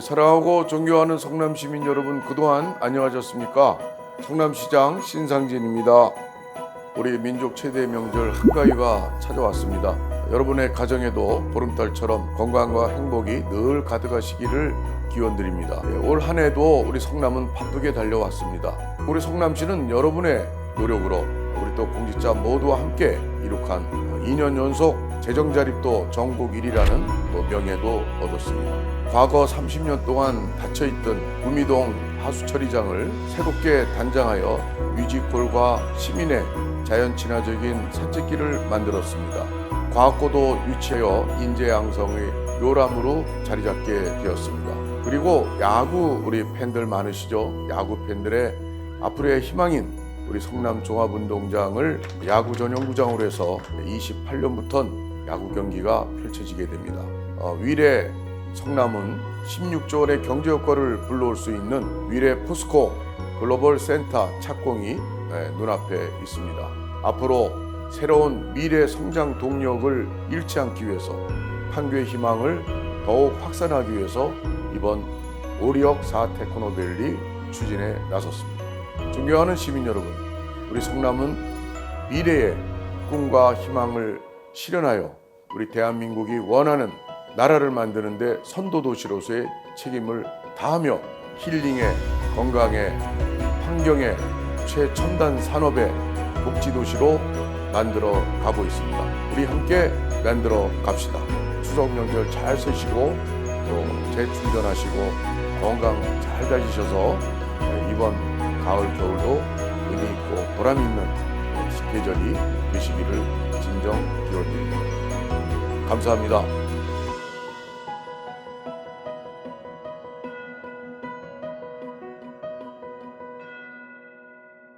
사랑하고 존경하는 성남 시민 여러분 그동안 안녕하셨습니까? 성남시장 신상진입니다. 우리 민족 최대 명절 한가위가 찾아왔습니다. 여러분의 가정에도 보름달처럼 건강과 행복이 늘 가득하시기를 기원드립니다. 예, 올한 해도 우리 성남은 바쁘게 달려왔습니다. 우리 성남시는 여러분의 노력으로 우리 또 공직자 모두와 함께 이룩한 2년 연속 재정 자립도 전국 1위라는 또 명예도 얻었습니다. 과거 30년 동안 닫혀있던 구미동 하수처리장을 새롭게 단장하여 뮤지컬과 시민의 자연 친화적인 산책길을 만들었습니다. 과학고도 유치하여 인재 양성의 요람으로 자리 잡게 되었습니다. 그리고 야구 우리 팬들 많으시죠? 야구 팬들의 앞으로의 희망인 우리 성남 종합운동장을 야구 전용구장으로 해서 28년부터는 야구 경기가 펼쳐지게 됩니다. 어, 위례 성남은 16조 원의 경제 효과를 불러올 수 있는 위례 포스코 글로벌 센터 착공이 네, 눈앞에 있습니다. 앞으로 새로운 미래 성장 동력을 잃지 않기 위해서 판교의 희망을 더욱 확산하기 위해서 이번 오리역 4 테크노밸리 추진에 나섰습니다. 존경하는 시민 여러분, 우리 성남은 미래의 꿈과 희망을 실현하여 우리 대한민국이 원하는 나라를 만드는데 선도 도시로서의 책임을 다하며 힐링의 건강의 환경의 최첨단 산업의 복지 도시로 만들어 가고 있습니다. 우리 함께 만들어 갑시다. 추석 명절 잘 쓰시고 또 재충전하시고 건강 잘 가지셔서 이번 가을 겨울도 의미 있고 보람 있는 계절이 되시기를 진정. 감사합니다.